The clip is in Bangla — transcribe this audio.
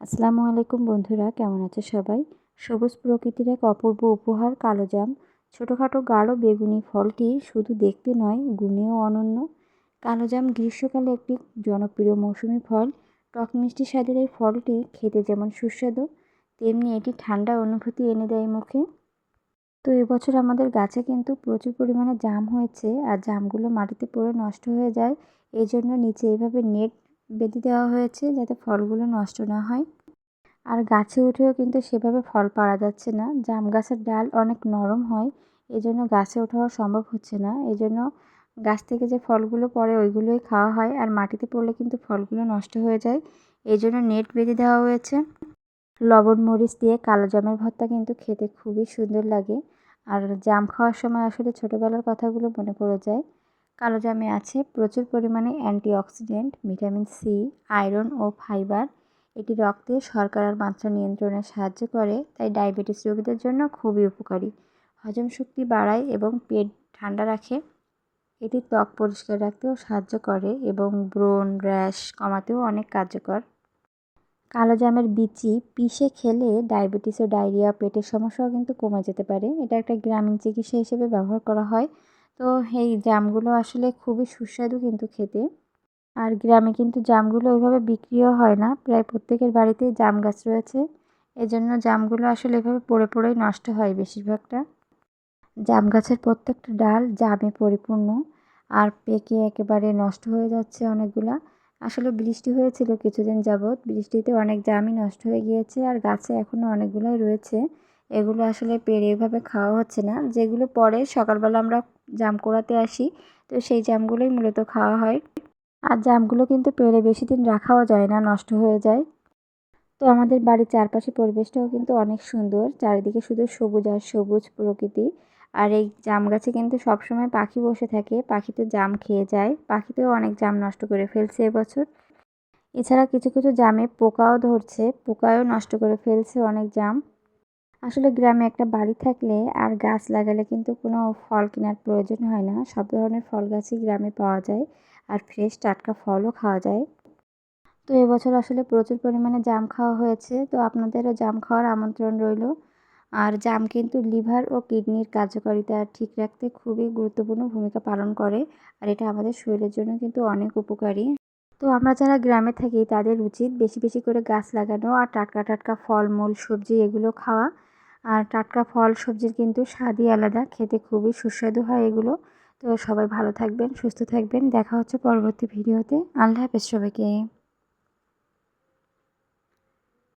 আসসালামু আলাইকুম বন্ধুরা, কেমন আছে সবাই? সবুজ প্রকৃতির এক অপূর্ব উপহার কালোজাম ছোটোখাটো গাঢ় বেগুনি ফলটি শুধু দেখতে নয়, গুণেও অনন্য। কালোজাম গ্রীষ্মকালে একটি জনপ্রিয় মৌসুমি ফল। টক মিষ্টি স্বাদের এই ফলটি খেতে যেমন সুস্বাদু, তেমনি এটি ঠান্ডা অনুভূতি এনে দেয় মুখে। তো এবছর আমাদের গাছে কিন্তু প্রচুর পরিমাণে জাম হয়েছে, আর জামগুলো মাটিতে পড়ে নষ্ট হয়ে যায় এই জন্য নিচে এইভাবে নেট বেঁধে দেওয়া হয়েছে যাতে ফলগুলো নষ্ট না হয়। আর গাছে উঠেও কিন্তু সেভাবে ফল পাড়া যাচ্ছে না। জাম গাছের ডাল অনেক নরম হয় এই জন্য গাছে ওঠাও সম্ভব হচ্ছে না। এই জন্য গাছ থেকে যে ফলগুলো পড়ে ওইগুলোই খাওয়া হয়, আর মাটিতে পড়লে কিন্তু ফলগুলো নষ্ট হয়ে যায়। এই জন্য নেট বেঁধে দেওয়া হয়েছে। লবণ, মরিচ দিয়ে কালো জামের ভর্তা কিন্তু খেতে খুবই সুন্দর লাগে। আর জাম খাওয়ার সময় আসলে ছোটোবেলার কথাগুলো মনে পড়ে যায়। কালো জামে আছে, প্রচুর পরিমাণে অ্যান্টিঅক্সিডেন্ট, ভিটামিন সি আয়রন ও ফাইবার। এটি রক্তে শর্করার মাত্রা নিয়ন্ত্রণে সাহায্য করে, তাই ডায়াবেটিস রোগীদের জন্য খুবই উপকারী। হজম শক্তি বাড়ায় এবং পেট ঠান্ডা রাখে। এটি ত্বক পরিষ্কার রাখতেও সাহায্য করে এবং ব্রণ, র্যাশ কমাতেও অনেক কার্যকর। কালো জামের বিচি পিষে খেলে ডায়াবেটিস ও ডায়রিয়া, পেটের সমস্যাও কিন্তু কমে যেতে পারে। এটা একটা গ্রামীণ চিকিৎসা হিসেবে ব্যবহার করা হয়। তো এই জামগুলো আসলে খুবই সুস্বাদু কিন্তু খেতে। আর গ্রামে কিন্তু জামগুলো ওইভাবে বিক্রিও হয় না। প্রায় প্রত্যেকের বাড়িতেই জাম গাছ রয়েছে। এজন্য জামগুলো আসলে এভাবে পড়ে পড়েই নষ্ট হয় বেশিরভাগটা। জাম গাছের প্রত্যেকটা ডাল জামে পরিপূর্ণ। আর পেকে একেবারে নষ্ট হয়ে যাচ্ছে অনেকগুলা। আসলে বৃষ্টি হয়েছিল কিছুদিন যাবৎ। বৃষ্টিতে অনেক জামই নষ্ট হয়ে গিয়েছে। আর গাছে এখনও অনেকগুলোই রয়েছে। এগুলো আসলে পেরে এভাবে খাওয়া হচ্ছে না। যেগুলো পরে সকালবেলা আমরা জাম কোড়াতে আসি। তো সেই জামগুলোই মূলত খাওয়া হয়। আর জামগুলো কিন্তু পেরে বেশি দিন রাখাও যায় না, নষ্ট হয়ে যায়। তো আমাদের বাড়ির চারপাশে পরিবেশটাও কিন্তু অনেক সুন্দর। চারিদিকে শুধু সবুজ আর সবুজ প্রকৃতি। আর এই জাম গাছে কিন্তু সবসময় পাখি বসে থাকে। পাখিতে জাম খেয়ে যায়। পাখিতেও অনেক জাম নষ্ট করে ফেলছে এবছর। এছাড়া কিছু কিছু জামে পোকাও ধরছে। পোকাও নষ্ট করে ফেলছে অনেক জাম। আসলে গ্রামে একটা বাড়ি থাকলে আর গাছ লাগালে কিন্তু কোনো ফল কেনার প্রয়োজন হয় না। সব ধরনের ফল গাছই গ্রামে পাওয়া যায় আর ফ্রেশ টাটকা ফলও খাওয়া যায়। তো এবছর আসলে প্রচুর পরিমাণে জাম খাওয়া হয়েছে। তো আপনাদেরও জাম খাওয়ার আমন্ত্রণ রইল। আর জাম কিন্তু লিভার ও কিডনির কার্যকারিতা ঠিক রাখতে খুবই গুরুত্বপূর্ণ ভূমিকা পালন করে। আর এটা আমাদের শরীরের জন্য কিন্তু অনেক উপকারী। তো আমরা যারা গ্রামে থাকি তাদের উচিত বেশি বেশি করে গাছ লাগানো আর টাটকা টাটকা ফলমূল, সবজি এগুলো খাওয়া। আর টাটকা ফল, সবজির কিন্তু স্বাদই আলাদা। খেতে খুবই সুস্বাদু হয় এগুলো। তো সবাই ভালো থাকবেন, সুস্থ থাকবেন। দেখা হচ্ছে পরবর্তী ভিডিওতে। আল্লাহ হাফেজ সবাইকে।